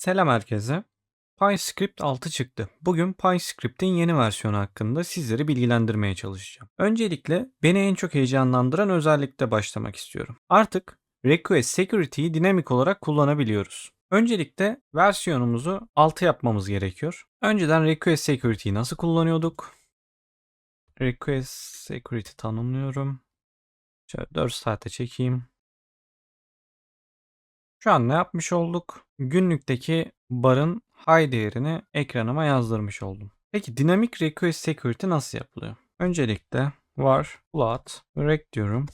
Selam herkese. PyScript 6 çıktı. Bugün PyScript'in yeni versiyonu hakkında sizleri bilgilendirmeye çalışacağım. Öncelikle beni en çok heyecanlandıran özellikle başlamak istiyorum. Artık Request Security'yi dinamik olarak kullanabiliyoruz. Öncelikle versiyonumuzu 6 yapmamız gerekiyor. Önceden Request Security'yi nasıl kullanıyorduk? Request Security tanımlıyorum. Şöyle 4 saate çekeyim. Şu an ne yapmış olduk? Günlükteki barın high değerini ekranıma yazdırmış oldum. Peki dinamik request security nasıl yapılıyor? Öncelikle var float rec diyorum.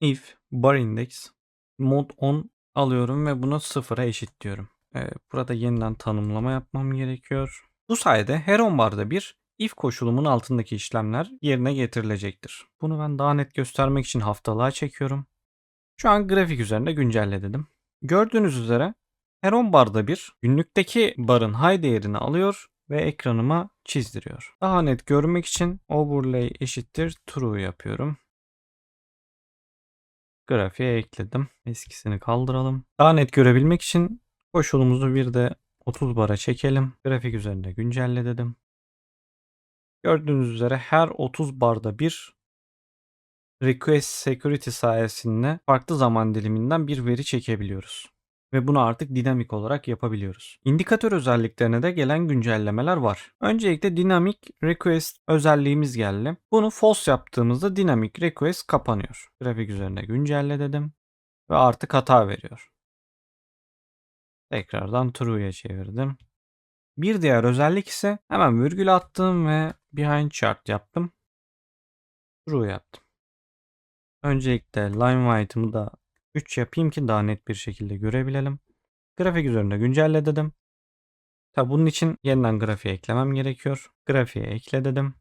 If bar index mod 10 alıyorum ve bunu sıfıra eşitliyorum. Ee, burada yeniden tanımlama yapmam gerekiyor. Bu sayede her on barda bir if koşulumun altındaki işlemler yerine getirilecektir. Bunu ben daha net göstermek için haftalığa çekiyorum. Şu an grafik üzerinde güncelle dedim. Gördüğünüz üzere her 10 barda bir günlükteki barın high değerini alıyor ve ekranıma çizdiriyor. Daha net görmek için overlay eşittir true yapıyorum. Grafiğe ekledim. Eskisini kaldıralım. Daha net görebilmek için koşulumuzu bir de 30 bara çekelim. Grafik üzerinde güncelle dedim. Gördüğünüz üzere her 30 barda bir Request Security sayesinde farklı zaman diliminden bir veri çekebiliyoruz. Ve bunu artık dinamik olarak yapabiliyoruz. İndikatör özelliklerine de gelen güncellemeler var. Öncelikle Dynamic Request özelliğimiz geldi. Bunu false yaptığımızda Dynamic Request kapanıyor. Grafik üzerine güncelle dedim. Ve artık hata veriyor. Tekrardan true'ya çevirdim. Bir diğer özellik ise hemen virgül attım ve behind chart yaptım. True yaptım. Öncelikle line white'ımı da 3 yapayım ki daha net bir şekilde görebilelim. Grafik üzerinde güncelle dedim. Tabi bunun için yeniden grafiğe eklemem gerekiyor. Grafiğe ekle dedim.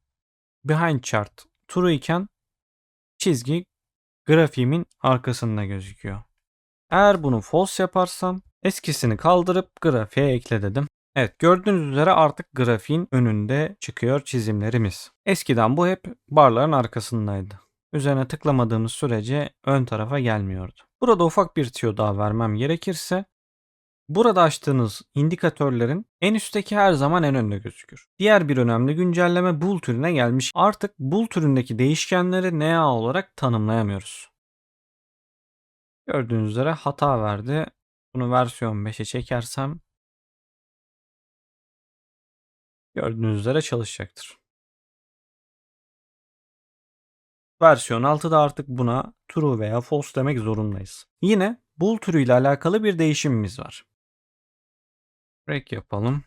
Behind chart true iken çizgi grafiğimin arkasında gözüküyor. Eğer bunu false yaparsam eskisini kaldırıp grafiğe ekle dedim. Evet gördüğünüz üzere artık grafiğin önünde çıkıyor çizimlerimiz. Eskiden bu hep barların arkasındaydı. Üzerine tıklamadığımız sürece ön tarafa gelmiyordu. Burada ufak bir tüyo daha vermem gerekirse Burada açtığınız indikatörlerin en üstteki her zaman en önde gözükür. Diğer bir önemli güncelleme bool türüne gelmiş. Artık bool türündeki değişkenleri NA olarak tanımlayamıyoruz. Gördüğünüz üzere hata verdi. Bunu versiyon 5'e çekersem gördüğünüz üzere çalışacaktır. Versiyon 6'da artık buna true veya false demek zorundayız. Yine bool türüyle alakalı bir değişimimiz var. Break yapalım.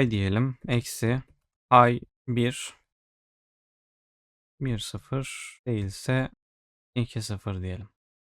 i diyelim. Eksi i 1 1 0 değilse 2 0 diyelim.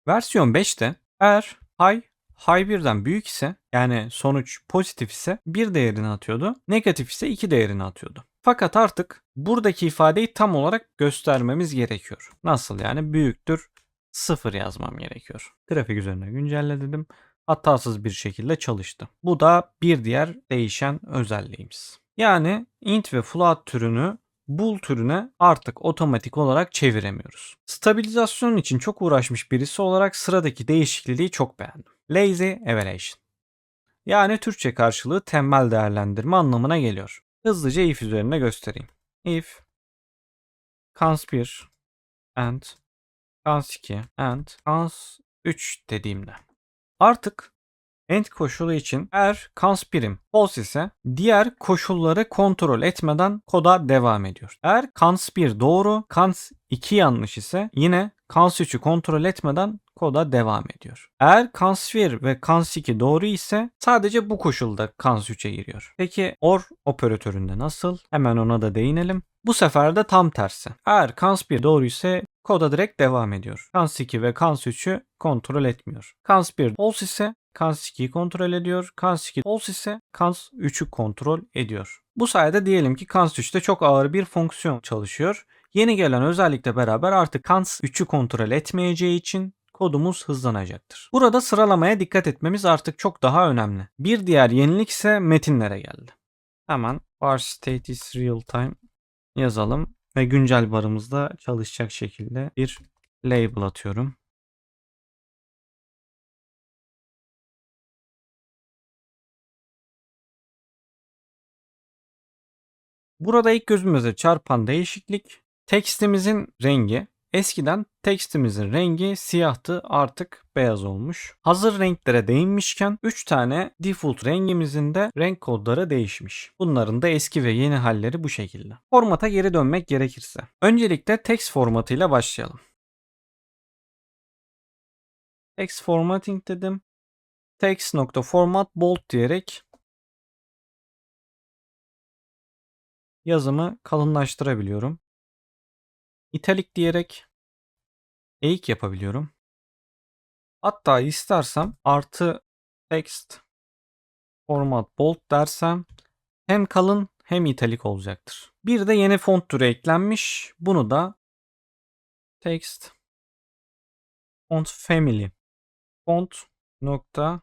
Versiyon 5'te eğer i high 1'den büyük ise yani sonuç pozitif ise 1 değerini atıyordu. Negatif ise 2 değerini atıyordu. Fakat artık buradaki ifadeyi tam olarak göstermemiz gerekiyor. Nasıl yani? Büyüktür 0 yazmam gerekiyor. Grafik üzerine güncelle dedim. Hatasız bir şekilde çalıştı. Bu da bir diğer değişen özelliğimiz. Yani int ve float türünü bool türüne artık otomatik olarak çeviremiyoruz. Stabilizasyon için çok uğraşmış birisi olarak sıradaki değişikliği çok beğendim. Lazy Evaluation. Yani Türkçe karşılığı tembel değerlendirme anlamına geliyor. Hızlıca if üzerine göstereyim. If cons 1 and cons 2 and cons 3 dediğimde artık end koşulu için eğer cons birim false ise diğer koşulları kontrol etmeden koda devam ediyor. Eğer cons 1 doğru, cons 2 yanlış ise yine cons 3'ü kontrol etmeden koda devam ediyor. Eğer cons 1 ve cons 2 doğru ise sadece bu koşulda cons 3'e giriyor. Peki or operatöründe nasıl? Hemen ona da değinelim. Bu sefer de tam tersi. Eğer cons 1 doğru ise koda direkt devam ediyor. Cons 2 ve cons 3'ü kontrol etmiyor. Cons 1 false ise cons 2'yi kontrol ediyor. Cons 2 false ise cons 3'ü kontrol ediyor. Bu sayede diyelim ki cons 3'te çok ağır bir fonksiyon çalışıyor. Yeni gelen özellikle beraber artık Kans 3'ü kontrol etmeyeceği için kodumuz hızlanacaktır. Burada sıralamaya dikkat etmemiz artık çok daha önemli. Bir diğer yenilik ise metinlere geldi. Hemen bar state is real time yazalım ve güncel barımızda çalışacak şekilde bir label atıyorum. Burada ilk gözümüze çarpan değişiklik tekstimizin rengi. Eskiden tekstimizin rengi siyahtı artık beyaz olmuş. Hazır renklere değinmişken 3 tane default rengimizin de renk kodları değişmiş. Bunların da eski ve yeni halleri bu şekilde. Formata geri dönmek gerekirse. Öncelikle text formatıyla başlayalım. Text formatting dedim. Text.format bold diyerek yazımı kalınlaştırabiliyorum. İtalik diyerek eğik yapabiliyorum. Hatta istersem artı text format bold dersem hem kalın hem italik olacaktır. Bir de yeni font türü eklenmiş. Bunu da text font family font nokta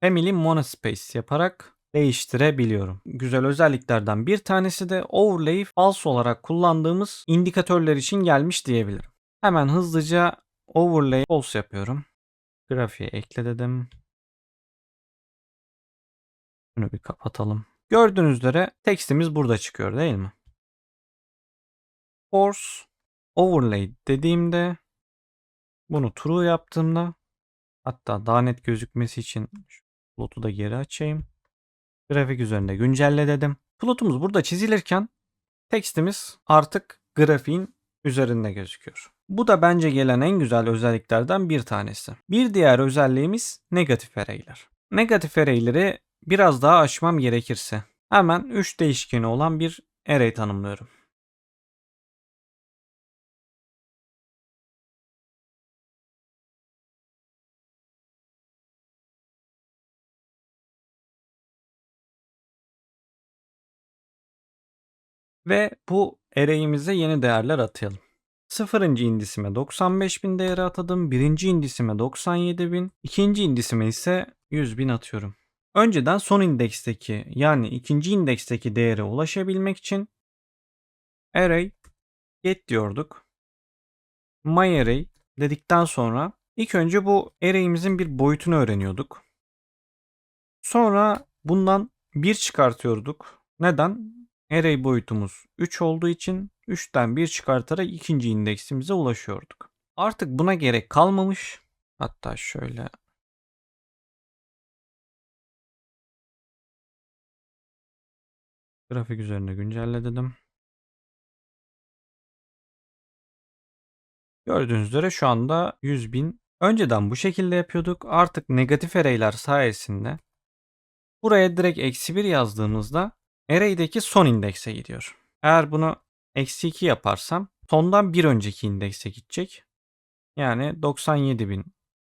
family monospace yaparak değiştirebiliyorum. Güzel özelliklerden bir tanesi de overlay false olarak kullandığımız indikatörler için gelmiş diyebilirim. Hemen hızlıca overlay false yapıyorum. Grafiğe ekle dedim. Bunu bir kapatalım. Gördüğünüz üzere tekstimiz burada çıkıyor değil mi? Force overlay dediğimde bunu true yaptığımda hatta daha net gözükmesi için şu plotu da geri açayım. Grafik üzerinde güncelle dedim. Plotumuz burada çizilirken tekstimiz artık grafiğin üzerinde gözüküyor. Bu da bence gelen en güzel özelliklerden bir tanesi. Bir diğer özelliğimiz negatif array'ler. Negatif array'leri biraz daha açmam gerekirse hemen 3 değişkeni olan bir array tanımlıyorum. Ve bu array'imize yeni değerler atayalım. Sıfırıncı indisime 95.000 değeri atadım. Birinci indisime 97.000. ikinci indisime ise 100.000 atıyorum. Önceden son indeksteki yani ikinci indeksteki değere ulaşabilmek için array get diyorduk. My array dedikten sonra ilk önce bu array'imizin bir boyutunu öğreniyorduk. Sonra bundan 1 çıkartıyorduk. Neden? Array boyutumuz 3 olduğu için 3'ten 1 çıkartarak ikinci indeksimize ulaşıyorduk. Artık buna gerek kalmamış. Hatta şöyle grafik üzerine güncelle dedim. Gördüğünüz üzere şu anda 100.000. Önceden bu şekilde yapıyorduk. Artık negatif array'ler sayesinde buraya direkt eksi 1 yazdığımızda array'deki son indekse gidiyor. Eğer bunu eksi 2 yaparsam sondan bir önceki indekse gidecek. Yani 97.000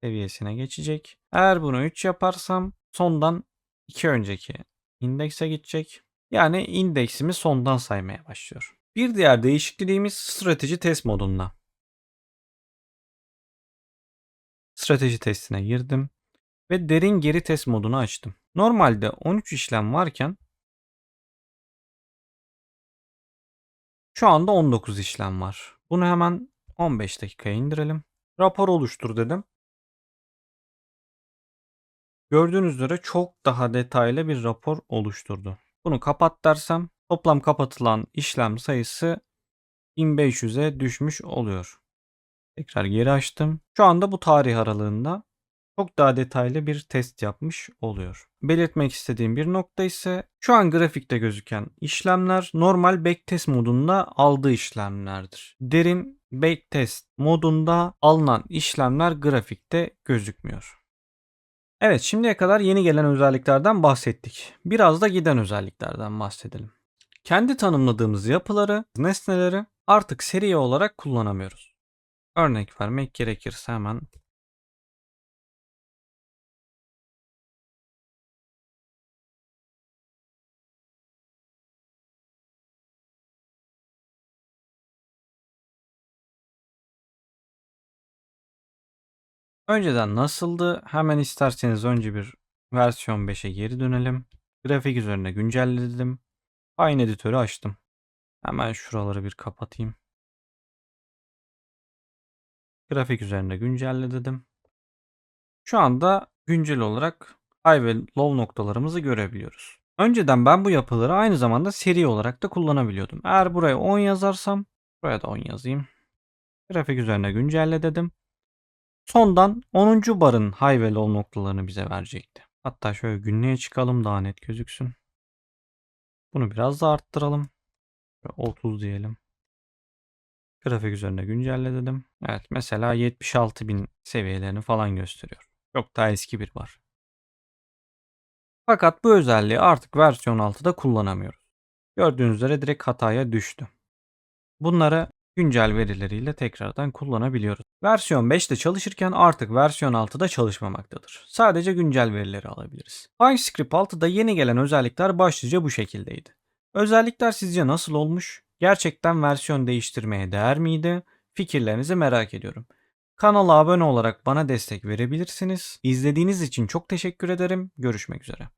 seviyesine geçecek. Eğer bunu 3 yaparsam sondan 2 önceki indekse gidecek. Yani indeksimi sondan saymaya başlıyor. Bir diğer değişikliğimiz strateji test modunda. Strateji testine girdim ve derin geri test modunu açtım. Normalde 13 işlem varken Şu anda 19 işlem var. Bunu hemen 15 dakikaya indirelim. Rapor oluştur dedim. Gördüğünüz üzere çok daha detaylı bir rapor oluşturdu. Bunu kapat dersem toplam kapatılan işlem sayısı 1500'e düşmüş oluyor. Tekrar geri açtım. Şu anda bu tarih aralığında çok daha detaylı bir test yapmış oluyor. Belirtmek istediğim bir nokta ise şu an grafikte gözüken işlemler normal backtest modunda aldığı işlemlerdir. Derin backtest modunda alınan işlemler grafikte gözükmüyor. Evet şimdiye kadar yeni gelen özelliklerden bahsettik. Biraz da giden özelliklerden bahsedelim. Kendi tanımladığımız yapıları, nesneleri artık seri olarak kullanamıyoruz. Örnek vermek gerekirse hemen Önceden nasıldı? Hemen isterseniz önce bir versiyon 5'e geri dönelim. Grafik üzerine güncelledim. Aynı editörü açtım. Hemen şuraları bir kapatayım. Grafik üzerinde güncelle dedim. Şu anda güncel olarak high ve low noktalarımızı görebiliyoruz. Önceden ben bu yapıları aynı zamanda seri olarak da kullanabiliyordum. Eğer buraya 10 yazarsam buraya da 10 yazayım. Grafik üzerine güncelle dedim. Sondan 10. barın high ve low noktalarını bize verecekti. Hatta şöyle günlüğe çıkalım daha net gözüksün. Bunu biraz da arttıralım. Şöyle 30 diyelim. Grafik üzerine güncelle dedim. Evet mesela 76.000 seviyelerini falan gösteriyor. Çok daha eski bir var. Fakat bu özelliği artık versiyon 6'da kullanamıyoruz. Gördüğünüz üzere direkt hataya düştü. Bunları güncel verileriyle tekrardan kullanabiliyoruz. Versiyon 5'te çalışırken artık versiyon 6'da çalışmamaktadır. Sadece güncel verileri alabiliriz. PyScript 6'da yeni gelen özellikler başlıca bu şekildeydi. Özellikler sizce nasıl olmuş? Gerçekten versiyon değiştirmeye değer miydi? Fikirlerinizi merak ediyorum. Kanala abone olarak bana destek verebilirsiniz. İzlediğiniz için çok teşekkür ederim. Görüşmek üzere.